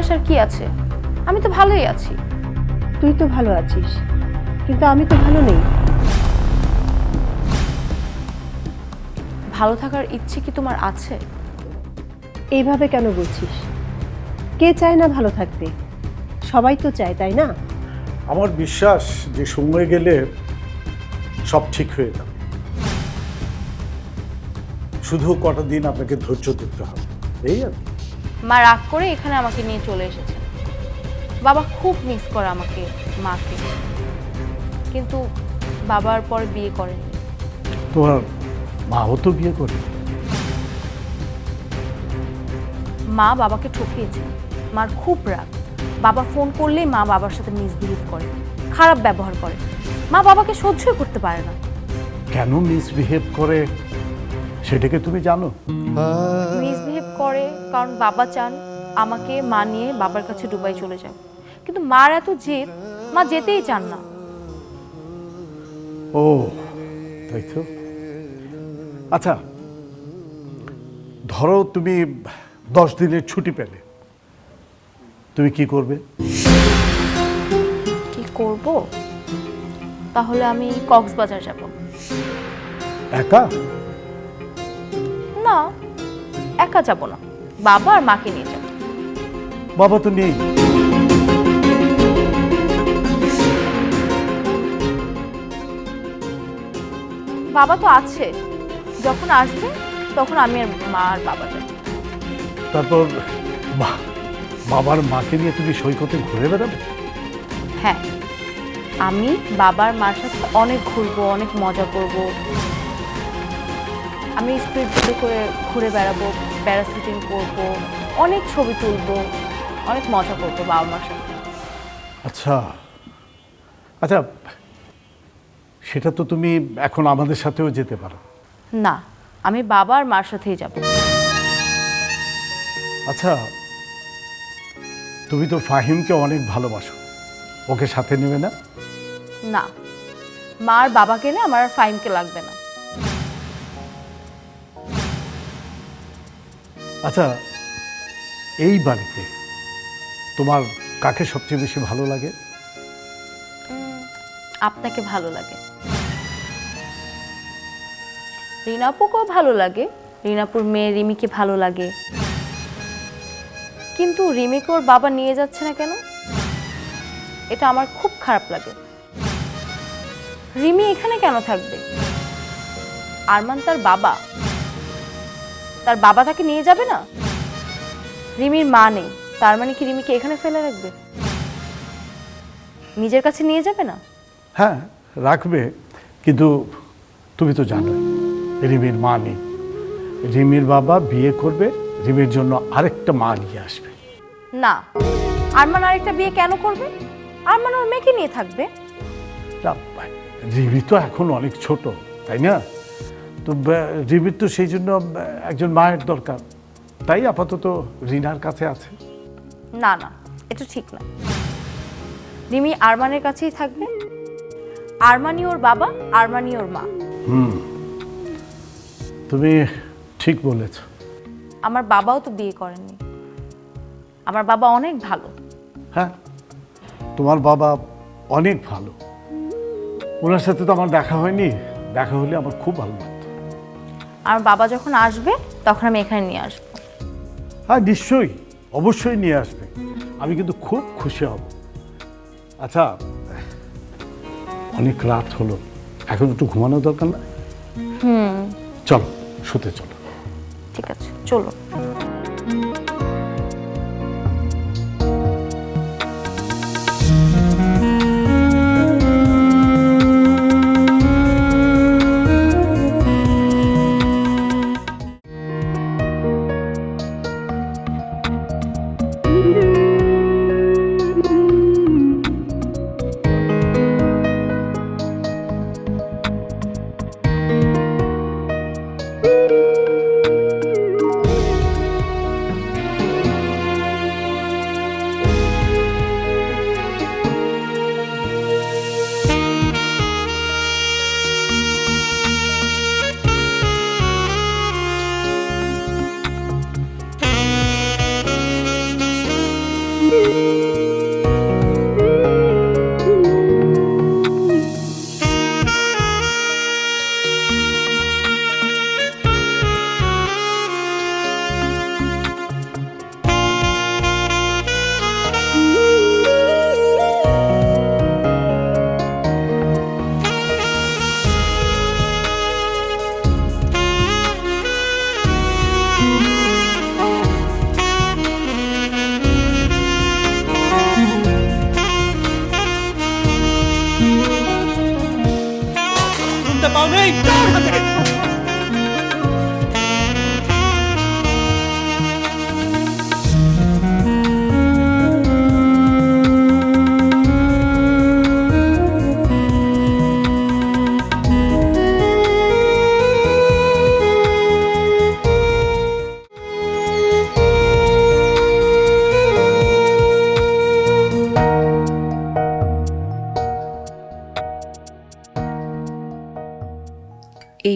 আসার কি আছে? আমি তো ভালোই আছি। তুই তো ভালো আছিস কিন্তু আমি তো ভালো নেই। ভালো থাকার ইচ্ছে কি তোমার আছে? এইভাবে কেন বলছিস? কে চায় না ভালো থাকতে? সবাই তো চায় তাই না? আমার বিশ্বাস যে সময় গেলে সব ঠিক হয়ে যাবে। শুধু কটা দিন আপনাকে ধৈর্য ধরতে হবে এই আর কি। মা রাগ করে এখানে আমাকে নিয়ে চলে এসেছে। বাবা খুব মিস করে আমাকে মাকে। কিন্তু বাবার পর বিয়ে করেনি। তোমার মাও তো বিয়ে করে। মা বাবাকে ঠকিয়েছে। মার খুব রাগ। বাবা ফোন করলেই মা বাবার সাথে মিসবিহেভ করে খারাপ ব্যবহার করে। মা বাবাকে সহ্যই করতে পারে না। কেন মিসবিহেভ করে? সেটাকে তুমি জানো? মিসবিহেভ করে কারণ বাবা চান আমাকে মা নিয়ে বাবার কাছে দুবাই চলে যাও কিন্তু মার এত জেদ মা যেতেই চান না। ও তাই তো? আচ্ছা ধরো তুমি দশ দিনের ছুটি পেলে। তুমি কি করবে? কি করব? তাহলে আমি কক্সবাজার যাব। একা? না একা যাব না। বাবা আর মাকে নিয়ে যাব। বাবা তো নেই। বাবা তো আছে। যখন আসবে তখন আমি আর মা আর বাবা যাব। তারপর বাবার মাকে নিয়ে তুমি সৈকতে ঘুরে বেড়াবে? হ্যাঁ। আমি বাবার মার সাথে অনেক ঘুরবো অনেক মজা করব। আমি স্পিড করে ঘুরে বেড়াবো। প্যারাসুটিং করব অনেক ছবি তুলবো অনেক মজা করব বাবা মার সাথে। আচ্ছা। আচ্ছা সেটা তো তুমি এখন আমাদের সাথেও যেতে পারো। না আমি বাবা আর মার সাথেই যাব। আচ্ছা তুমি তো ফাহিমকে অনেক ভালোবাসো। ওকে সাথে নেবে না? না মার আর বাবা গেলে আমার আর ফাইমকে লাগবে না। আচ্ছা এই বাড়িতে তোমার কাকে সবচেয়ে বেশি ভালো লাগে? আপনাকে ভালো লাগে। রিনাপুকেও ভালো লাগে। রিনাপুর মেয়ে রিমিকে ভালো লাগে। কিন্তু রিমিকে ওর বাবা নিয়ে যাচ্ছে না কেন? এটা আমার খুব খারাপ লাগে। রিমি এখানে কেন থাকবে? আরমান তার বাবা। তার বাবা তাকে নিয়ে যাবে না? রিমির মা নেই তার মানে কি রিমিকে এখানে ফেলে রাখবে? নিজের কাছে নিয়ে যাবে না? হ্যাঁ রাখবে কিন্তু তুমি তো জানো রিমির মা নেই। রিমির বাবা বিয়ে করবে রিমির জন্য আরেকটা মা নিয়ে আসবে। না আরমান আরেকটা বিয়ে কেন করবে? আরমান ওর মেয়েকে নিয়ে থাকবে। রিমি তো এখন অনেক ছোট তাই না? তো রিমির তো সেই জন্য একজন মায়ের দরকার। তাই আপাতত রিনার কাছে আছে। না না এটা ঠিক না। রিমি আরমানের কাছেই থাকবে। আরমানি ওর বাবা আরমানি ওর মা। তুমি ঠিক বলেছ। আমার বাবাও তো বিয়ে করেননি। আমার বাবা অনেক ভালো। হ্যাঁ তোমার বাবা অনেক ভালো। ওনার সাথে তো আমার দেখা হয়নি। দেখা হলে আমার খুব ভালো লাগতো আমার বাবা যখন আসবে তখন আমি এখানে নিয়ে আসব। হ্যাঁ নিশ্চয়ই। অবশ্যই নিয়ে আসবে। আমি কিন্তু খুব খুশি হব। আচ্ছা অনেক রাত হলো। এখন একটু ঘুমানো দরকার না? হুম। চলো শুতে চলো। ঠিক আছে চলো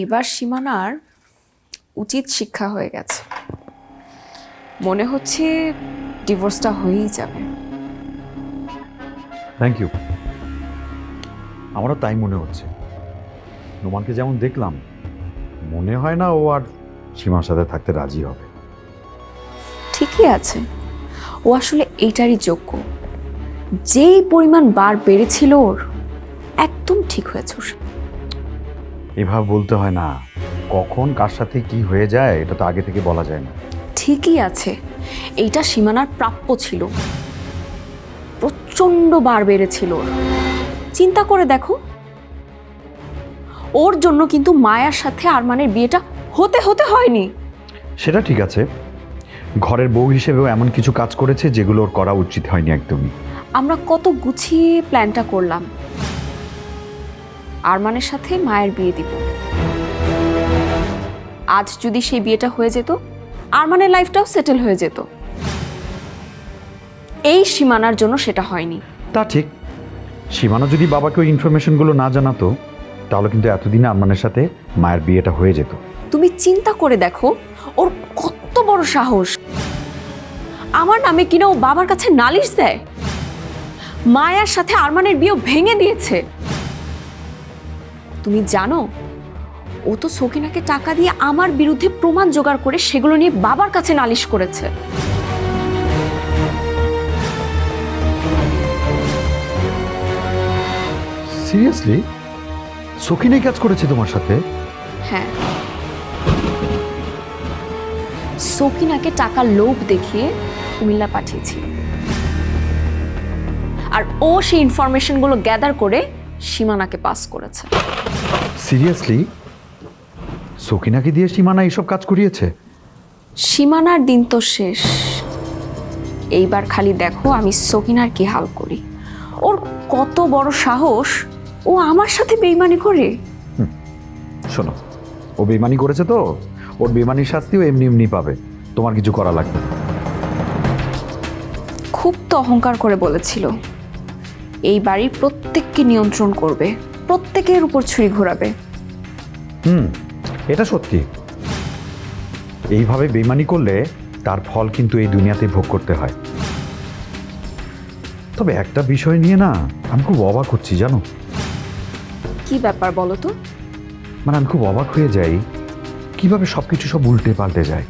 এইবার সীমানার উচিত শিক্ষা হয়ে গেছে। মনে হচ্ছে ডিভোর্সটা হয়েই যাবে। থ্যাংক ইউ আমারও তাই মনে হচ্ছে। নোমানকে যেমন দেখলাম মনে হয় না ও আর সীমার সাথে থাকতে রাজি হবে। ঠিকই আছে। ও আসলে এইটারই যোগ্য। যেই পরিমাণ বার বেড়েছিল ওর একদম ঠিক হয়েছে ওর। এভাবে বলতে হয় না। কখন কার সাথে কি হয়ে যায় এটা তো আগে থেকে বলা যায় না। ঠিকই আছে। এইটা সীমানার প্রাপ্য ছিল। প্রচণ্ড বার বেড়েছিল চিন্তা করে দেখো। ওর জন্য কিন্তু মায়ার সাথে আরমানের বিয়েটা হতে হতে হয়নি। সেটা ঠিক আছে। ঘরের বউ হিসেবেও এমন কিছু কাজ করেছে যেগুলো ওর করা উচিত হয়নি একদমই। আমরা কত গুছিয়ে প্ল্যানটা করলাম। আরমানের সাথে মায়ের বিয়ে দিব। আজ যদি সেই বিয়েটা হয়ে যেত আরমানের লাইফটাও সেটেল হয়ে যেত। এই সীমানার জন্য সেটা হয়নি। তা ঠিক। সীমানা যদি বাবাকে ওই ইনফরমেশনগুলো না জানাতো তাহলে কিন্তু এতদিনে আরমানের সাথে মায়ের বিয়েটা হয়ে যেত। তুমি চিন্তা করে দেখো ওর কত বড় সাহস। আমার নামে কিনা ও বাবার কাছে নালিশ দেয়? মায়ার সাথে আরমানের বিয়ে ভেঙে দিয়েছে। তুমি জানো? ও তো সকিনাকে টাকা দিয়ে আমার বিরুদ্ধে প্রমাণ জোগাড় করে সেগুলো নিয়ে বাবার কাছে নালিশ করেছে। সিরিয়াসলি? সখিনাই কাজ করেছে তোমার সাথে? হ্যাঁ। সকিনাকে টাকার লোভ দেখিয়ে কুমিল্লা পাঠিয়েছিল আর ও সেই ইনফরমেশনগুলো গ্যাদার করে সীমানাকে পাস করেছে। সিরিয়াসলি? সকিনাকে দিয়ে সীমানা এইসব কাজ করিয়েছে? সীমানার দিন তো শেষ। এইবার খালি দেখো আমি সকিনার কি হাল করি। ওর কত বড় সাহস ও আমার সাথে বেইমানি করে। শোনো ও বেমানি করেছে তো ওর বেমানির শাস্তিও এমনি এমনি পাবে। তোমার কিছু করা লাগবে খুব তো অহংকার করে বলেছিল। এই বাড়ির প্রত্যেককে নিয়ন্ত্রণ করবে। প্রত্যেকের উপর ছুরি ঘোরাবে। হুম এটা সত্যি। এইভাবে বেমানি করলে তার ফল কিন্তু এই দুনিয়াতে ভোগ করতে হয়। তবে একটা বিষয় নিয়ে না আমি খুব অবাক হচ্ছি জানো? কি ব্যাপার বলো তো? মানে আমি খুব অবাক হয়ে যাই কীভাবে সবকিছু সব উল্টে পাল্টে যায়।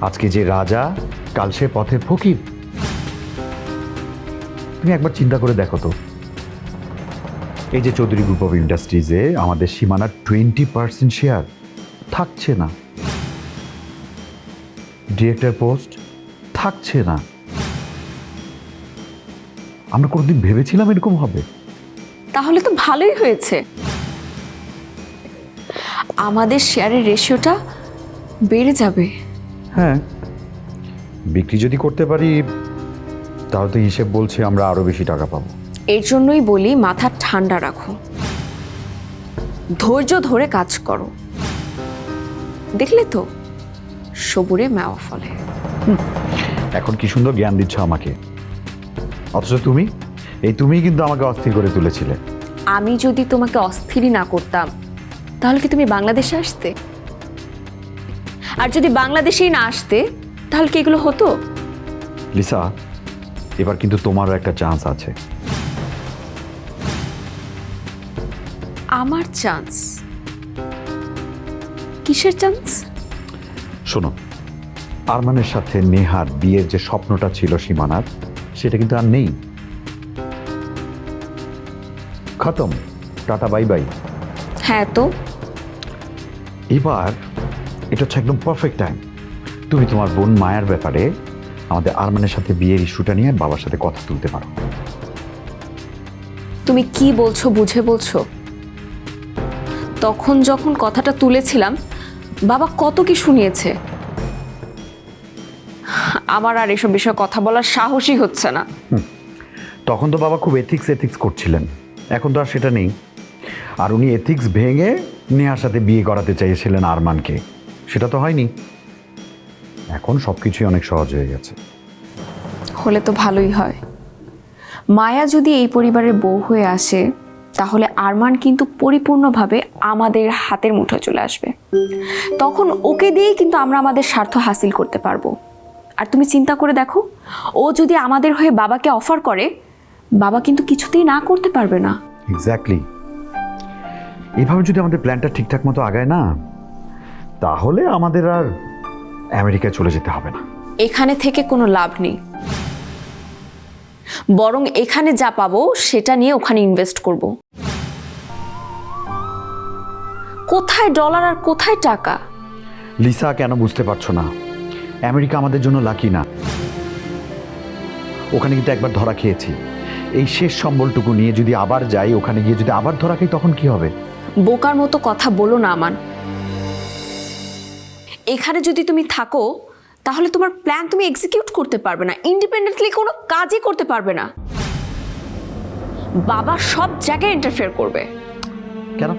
আজকে যে রাজা কাল সে পথে ফকির। তুমি একবার চিন্তা করে দেখো তো। এই যে চৌধুরী গ্রুপ অফ ইন্ডাস্ট্রিজে আমাদের সীমানার টোয়েন্টি পার্সেন্ট শেয়ার থাকছে না। ডিরেক্টর পোস্ট থাকছে না। আমরা কোনোদিন ভেবেছিলাম এরকম হবে। তাহলে তো ভালোই হয়েছে। আমাদের শেয়ারের রেশিওটা বেড়ে যাবে। হ্যাঁ। বিক্রি যদি করতে পারি তাহলে তো হিসেব বলছে আমরা আরও বেশি টাকা পাবো। এর জন্যই বলি মাথা ঠান্ডা রাখো। ধৈর্য ধরে কাজ করো। দেখলে তো সবুরে মেওয়া ফলে। এখন কি সুন্দর জ্ঞান দিচ্ছ আমাকে। অথচ তুমি এই তুমি কিন্তু আমাকে অস্থির করে তুলেছিলে। আমি যদি তোমাকে অস্থিরই না করতাম তাহলে কি তুমি বাংলাদেশে আসতে? আর যদি বাংলাদেশেই না আসতে তাহলে কি এগুলো হতো? লিসা এবার কিন্তু তোমারও একটা চান্স আছে। আমার চান্স কিসের চান্স শোনো আরমানের সাথে নেহার বিয়ের যে স্বপ্নটা ছিল সীমানার সেটা কিন্তু আর নেই। খতম টাটা বাই বাই। হ্যাঁ তো? এবার এটা হচ্ছে একদম পারফেক্ট টাইম তুমি তোমার বোন মায়ের ব্যাপারে আমাদের আরমানের সাথে বিয়ের ইস্যুটা নিয়ে বাবার সাথে কথা তুলতে পারো। তুমি কি বলছো বুঝে বলছো? তখন যখন কথাটা তুলেছিলাম বাবা কত কি শুনিয়েছে। আমার আর এসব বিষয়ে কথা বলার সাহসই হচ্ছে না। তখন তো বাবা খুব এথিক্স এথিক্স করছিলেন। এখন তো আর সেটা নেই। আর উনি এথিক্স ভেঙে নেহার সাথে বিয়ে করাতে চাইছিলেন আরমানকে। সেটা তো হয়নি। এখন সব কিছুই অনেক সহজ হয়ে গেছে। হলে তো ভালোই হয়। মায়া যদি এই পরিবারের বউ হয়ে আসে তাহলে আরমান কিন্তু পরিপূর্ণভাবে আমাদের হাতের মুঠোয় চলে আসবে। তখন ওকে দিয়েই কিন্তু আমরা আমাদের স্বার্থ হাসিল করতে পারব। আর তুমি চিন্তা করে দেখো ও যদি আমাদের হয়ে বাবাকে অফার করে বাবা কিন্তু কিছুতেই না করতে পারবে না। এক্স্যাক্টলি এভাবে যদি আমাদের প্ল্যানটা ঠিকঠাক মতো আগায় না তাহলে আমাদের আর আমেরিকায় চলে যেতে হবে না। এখানে থেকে কোনো লাভ নেই। বরং এখানে যা পাবো সেটা নিয়ে ওখানে ইনভেস্ট করব। কোথায় ডলার আর কোথায় টাকা? লিসা কেন বুঝতে পারছ না? আমেরিকা আমাদের জন্য লাকি না। ওখানে কিন্তু একবার ধরা খেয়েছি। এই শেষ সম্বলটুকু নিয়ে যদি আবার যাই ওখানে গিয়ে যদি আবার ধরা খাই তখন কি হবে? বোকার মতো কথা বলো না আমান। এখানে যদি তুমি থাকো তাহলে তোমার প্ল্যান তুমি এক্সিকিউট করতে পারবে না ইন্ডিপেন্ডেন্টলি কোনো কাজই করতে পারবে না। বাবা সব জায়গায় ইন্টারফেয়ার করবে। কেন?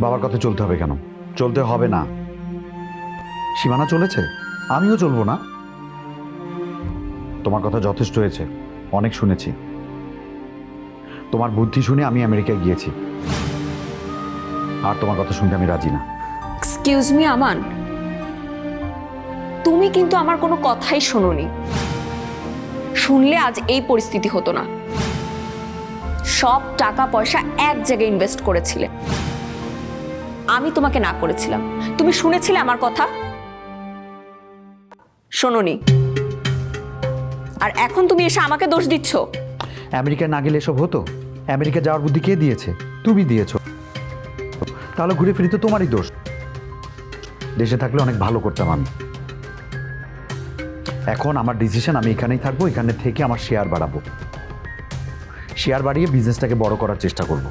বাবার কথা চলতে হবে কেন? চলতে হবে না। সীমানা চলেছে? আমিও চলবো না। তোমার কথা যথেষ্ট হয়েছে অনেক শুনেছি। তোমার বুদ্ধি শুনে আমি আমেরিকায় গিয়েছি। আর তোমার কথা শুনতে আমি রাজি না। Excuse me Aman. তুমি কিন্তু আমার কোনো কথাই শোনোনি। শুনলে আজ এই পরিস্থিতি হতো না। সব টাকা পয়সা এক জায়গায় ইনভেস্ট করেছিলে। আমি তোমাকে না করেছিলাম। তুমি শুনেছিলে আমার কথা? শোনোনি। আর এখন তুমি এসে আমাকে দোষ দিচ্ছ? আমেরিকা না গেলে এসব হতো? আমেরিকা যাওয়ার বুদ্ধি কে দিয়েছে? তুমি দিয়েছ। তাহলে ঘুরে ফিরি তো তোমারই দোষ। দেশে থাকলে অনেক ভালো করতাম আমি। এখন আমার ডিসিশন আমি এখানেই থাকব এখানে থেকে আমার শেয়ার বাড়াবো। শেয়ার বাড়িয়ে বিজনেসটাকে বড় করার চেষ্টা করব।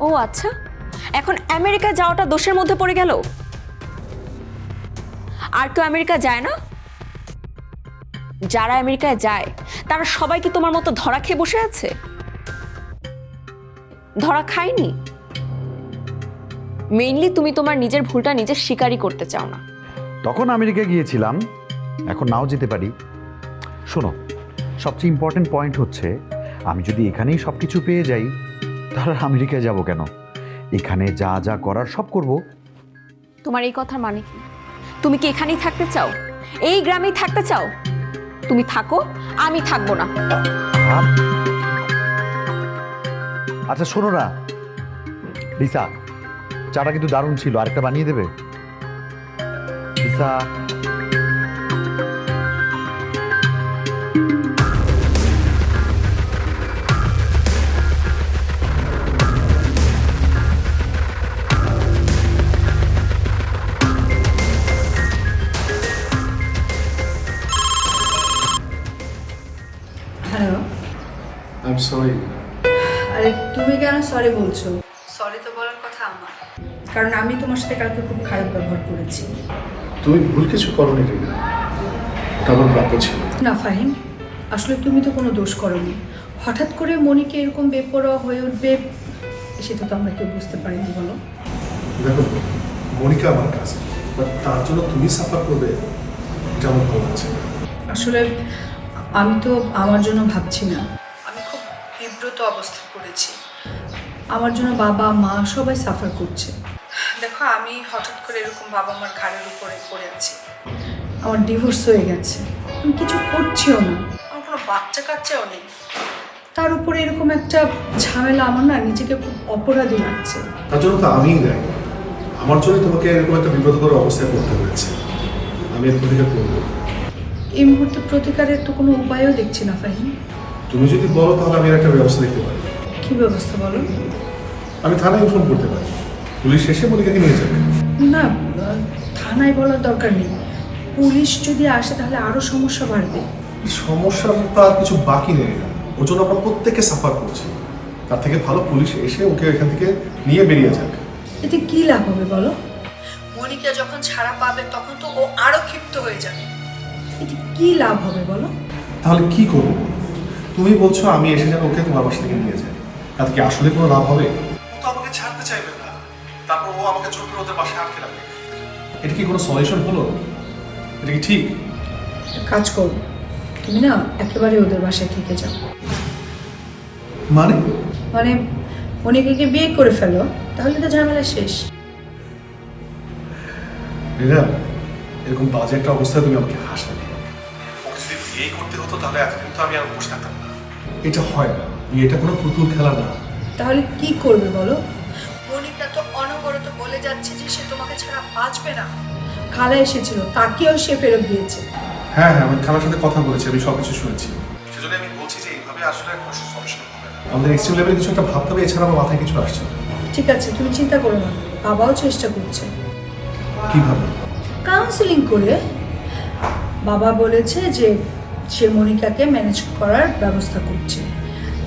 ও আচ্ছা এখন আমেরিকায় যাওয়াটা দোষের মধ্যে পড়ে গেল? আর কেউ আমেরিকা যায় না? যারা আমেরিকায় যায় তারা সবাই কি তোমার মতো ধরা খেয়ে বসে আছে? ধরা খায়নি? মেইনলি তুমি তোমার নিজের ভুলটা নিজের স্বীকারই করতে চাও না। তখন আমেরিকা গিয়েছিলাম। এখন নাও যেতে পারি। শোনো সবচেয়ে ইম্পর্টেন্ট পয়েন্ট হচ্ছে আমি যদি এখানেই সব কিছু পেয়ে যাই তাহলে আমেরিকায় যাব কেন? এখানে যা যা করার সব করব। তোমার এই কথার মানে কি? তুমি কি এখানেই থাকতে চাও? এই গ্রামেই থাকতে চাও? তুমি থাকো আমি থাকব না। আচ্ছা শোনো না। লিসা চাটা কিন্তু দারুণ ছিল আরেকটা বানিয়ে দেবে? লিসা সরি বলছো? সরি তো বলার কথা আমার। কারণ আমি তোমার সাথে কালকে খুব খারাপ ব্যবহার করেছি। তুমি ভুল কিছু করনি রিনা। ওটা আমার প্রাপ্য ছিল। না ফাহিম আসলে তুমি তো কোনো দোষ করনি। হঠাৎ করে মনিকে এরকম বেপরোয়া হয়ে উঠবে সেটা তো আমরা কেউ বুঝতে পারিনি বলো। দেখো মনিকা আমার কাছে বাট তার জন্য তুমি সাফার করবে এটা আমার ভালো লাগছে না। আসলে আমি তো আমার জন্য ভাবছি না। আমি খুব বিব্রত অবস্থা পড়েছি আমার জন্য বাবা মা সবাই সাফার করছে। দেখো আমি হঠাৎ করে এরকম বাবা মার ঘাড়ের উপরে পড়ে আছি। আমার ডিভোর্স হয়ে গেছে। আমি কিছু করছিও না। আমার কোনো বাচ্চা কাচ্চাও নেই। তার উপরে এরকম একটা ঝামেলা আমার না নিজেকে খুব অপরাধী লাগছে। তার জন্য তো আমিই দেয়। আমার জন্য তোমাকে এরকম একটা বিব্রতকর অবস্থায় পড়তে হয়েছে। আমি এর প্রতিকার করব। এই মুহূর্তে প্রতিকারের তো কোনো উপায়ও দেখছি না ফাহিম। তুমি যদি বলো তাহলে আমি একটা ব্যবস্থা দেখতে পারি। কী ব্যবস্থা বলো? আমি থানায় ইনফর্ম করতে পারি। পুলিশ এসে মনিকাকে নিয়ে যাবে। না থানায় বলার দরকার নেই। পুলিশ যদি আসে তাহলে আরও সমস্যা বাড়বে। সমস্যা তো আর কিছু বাকি নেই। না ওর জন্য আমরা প্রত্যেকে সাফার করছি। তার থেকে ভালো পুলিশ এসে ওকে এখান থেকে নিয়ে বেরিয়ে যাক। এতে কি লাভ হবে বলো? মনিকা যখন ছাড়া পাবে তখন তো ও আরও ক্ষিপ্ত হয়ে যাবে। এতে কি লাভ হবে বলো? তাহলে কি করব? তুমি বলছো আমি এসে যেন ওকে তোমার বাসা থেকে নিয়ে যাই। তাতে কি আসলে কোনো লাভ হবে? ও তো আমাকে ছাড়তে চাইবে না। তারপর ও আমাকে জোর করে ওদের বাসায় আটকে রাখবে। এটা কি কোনো সলিউশন হলো? এটা কি ঠিক? কাজ করো। তুমি না একেবারে ওদের বাসায় থেকে যাও। মানে? মানে মনিকাকে বিয়ে করে ফেলো? তাহলে তো ঝামেলা শেষ। রিনা এরকম বাজে একটা অবস্থায় তুমি আমাকে হাসাবে ওকে যদি বিয়ে করতে হতো তাহলে এতদিন তো আমি আর বসে থাকতাম না। এটা হয় না। এটা কোনো পুতুল খেলা না। তাহলে কি করবে বলো? মনিকা তো অনবরত বলে যাচ্ছে যে সে তোমাকে ছাড়া বাঁচবে না। খালা এসেছিল তাকেও সে ফেরত দিয়েছে। হ্যাঁ হ্যাঁ আমি খালার সাথে কথা বলেছি আমি সবকিছু শুনেছি। সেজন্য আমি বলছি যে এইভাবে আসলে কোনো সলিউশন হবে না। আমাদের এক্সট্রিম লেভেলে কিছু একটা ভাবতে হবে এছাড়া আমার মাথায় কিছু আসছে না। ঠিক আছে তুমি চিন্তা করো না বাবাও চেষ্টা করছে। কীভাবে কাউন্সিলিং করে বাবা বলেছে যে সে মনিকাকে ম্যানেজ করার ব্যবস্থা করছে।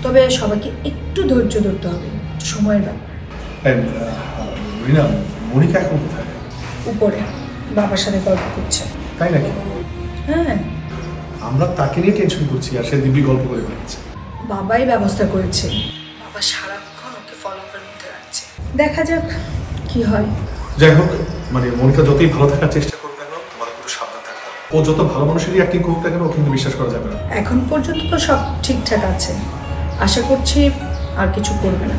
তবে সবাইকে একটু ধৈর্য ধরতে হবে সময়ের ব্যাপার। রিনা মনিকা এখন কোথায়? উপরে বাবার সাথে গল্প করছে। তাই নাকি? হ্যাঁ। আমরা তাকে নিয়ে টেনশন করছি আর সে দিব্যি গল্প করে বেড়াচ্ছে। বাবাই ব্যবস্থা করেছে। বাবা সারাক্ষণ ওকে ফলো করে মধ্যে রাখছে। দেখা যাক কি হয়। যাই হোক মানে মনিকা যতই ভালো থাকার চেষ্টা করুক না কেন তোমাদের একটু সাবধান থাকতে ও যত ভালো মানুষেরই অ্যাক্টিং করুক না কেন ও কিন্তু বিশ্বাস করা যাবে না। এখন পর্যন্ত তো সব ঠিকঠাক আছে। আশা করছি আর কিছু করবে না।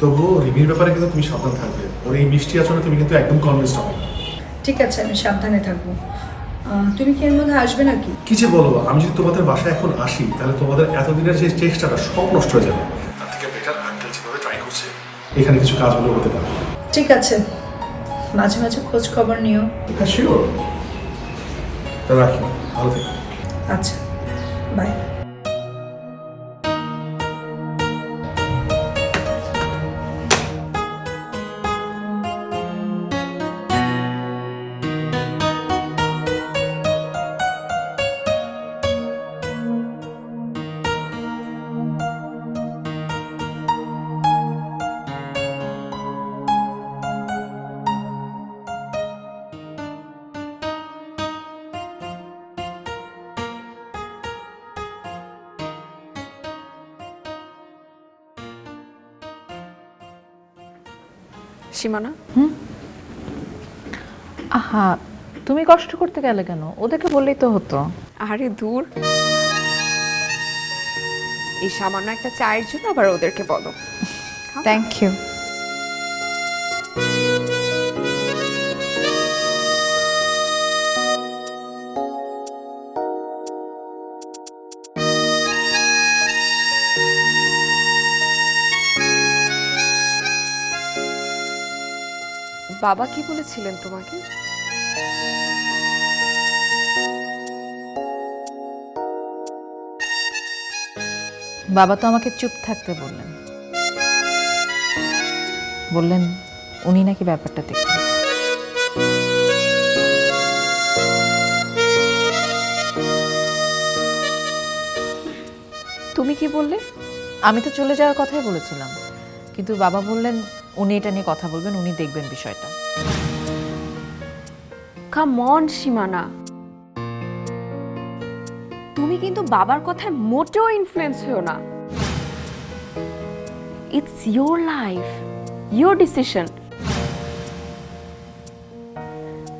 তবুও রিমির ব্যাপারে কিন্তু তুমি সাবধান থাকবে। ওর এই মিষ্টি আচরণে তুমি কিন্তু একদম কনভিন্সড হবে। ঠিক আছে আমি সাবধানে থাকব। তুমি কি এর মধ্যে আসবে নাকি? কি যে বলো আমি যদি তোমাদের বাসায় এখন আসি তাহলে তোমাদের এতদিনের যে চেষ্টাটা সব নষ্ট হয়ে যাবে। তার থেকে বেটার আঙ্কেল যেভাবে ট্রাই করছে এখানে কিছু কাজ হলেও হতে পারে। ঠিক আছে। মাঝে মাঝে খোঁজ খবর নিও। হ্যাঁ শিওর রাখি। ভালো থেকো। আচ্ছা। বাই সীমানা। আহা তুমি কষ্ট করতে গেলে কেন? ওদেরকে বললেই তো হতো। আরে দূর। এই সামান্য একটা চায়ের জন্য আবার ওদেরকে বলো। থ্যাংক ইউ বাবা কি বলেছিলেন তোমাকে? বাবা তো আমাকে চুপ থাকতে বললেন। বললেন উনি নাকি ব্যাপারটা দেখবেন তুমি কি বললে? আমি তো চলে যাওয়ার কথাই বলেছিলাম। কিন্তু বাবা বললেন উনি এটা নিয়ে কথা বলবেন, উনি দেখবেন বিষয়টা। কাম সীমানা তুমি কিন্তু বাবার কথায় মোটেও ইনফ্লুয়েন্স হও না। It's your life your decision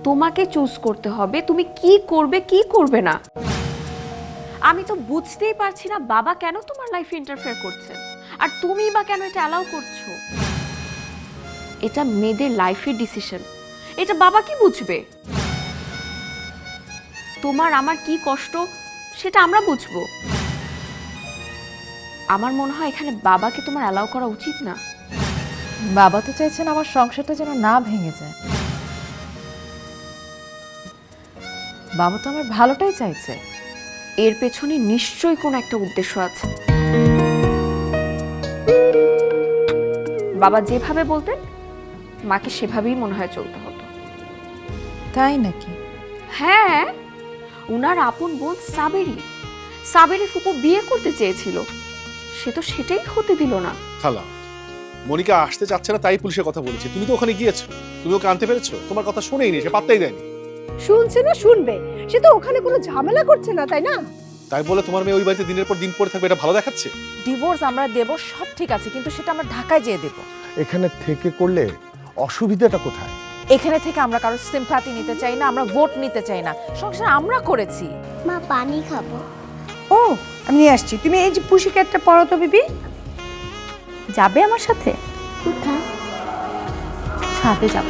তোমাকে চুজ করতে হবে, তুমি কি করবে কি করবে না। আমি তো বুঝতেই পারছি না বাবা কেন তোমার লাইফে ইন্টারফেয়ার করছে। আর তুমি বা কেন এটা অ্যালাউ করছ। এটা মেয়েদের লাইফের ডিসিশন এটা বাবা কি বুঝবে? তোমার আমার কি কষ্ট সেটা আমরা বুঝব। আমার মনে হয় এখানে বাবাকে তোমার অ্যালাউ করা উচিত না। বাবা তো চাইছেন আমার সংসারটা যেন না ভেঙে যায়। বাবা তো আমার ভালোটাই চাইছে। এর পেছনে নিশ্চয়ই কোনো একটা উদ্দেশ্য আছে। বাবা যেভাবে বলতেন মাকে সেভাবেই মনে হয় চলতে হতো। তাই নাকি? হ্যাঁ উনার আপন বোন সাবেরি। সাবেরি ফুপু বিয়ে করতে চেয়েছিল। সে তো সেটাই হতে দিল না। খালা মনিকা আসতে চাচ্ছে না তাই পুলিশের কথা বলেছে। তুমি তো ওখানে গিয়েছো। তুমি ওকে আনতে পেরেছ? তোমার কথা শুনেই নি সে পাত্তাই দেয়নি। শুনছে না শুনবে। সে তো ওখানে কোনো ঝামেলা করছে না তাই না? তাই বলে তোমার মেয়ে ওই বাড়িতে দিনের পর দিন পরে থাকবে এটা ভালো দেখাচ্ছে? ডিভোর্স আমরা দেব সব ঠিক আছে কিন্তু সেটা আমরা ঢাকায় যেয়ে দেব। এখানে থেকে করলে অসুবিধাটা কোথায়? এখানে থেকে আমরা কারও সিম্পাতি নিতে চাই না আমরা ভোট নিতে চাই না। সংসার আমরা করেছি। মা পানি খাব। ও আমি নিয়ে আসছি। তুমি এই যে পুষি ক্যাটটা পড়ো তো বিবি। যাবে আমার সাথে? কোথায়? ছাদে যাব।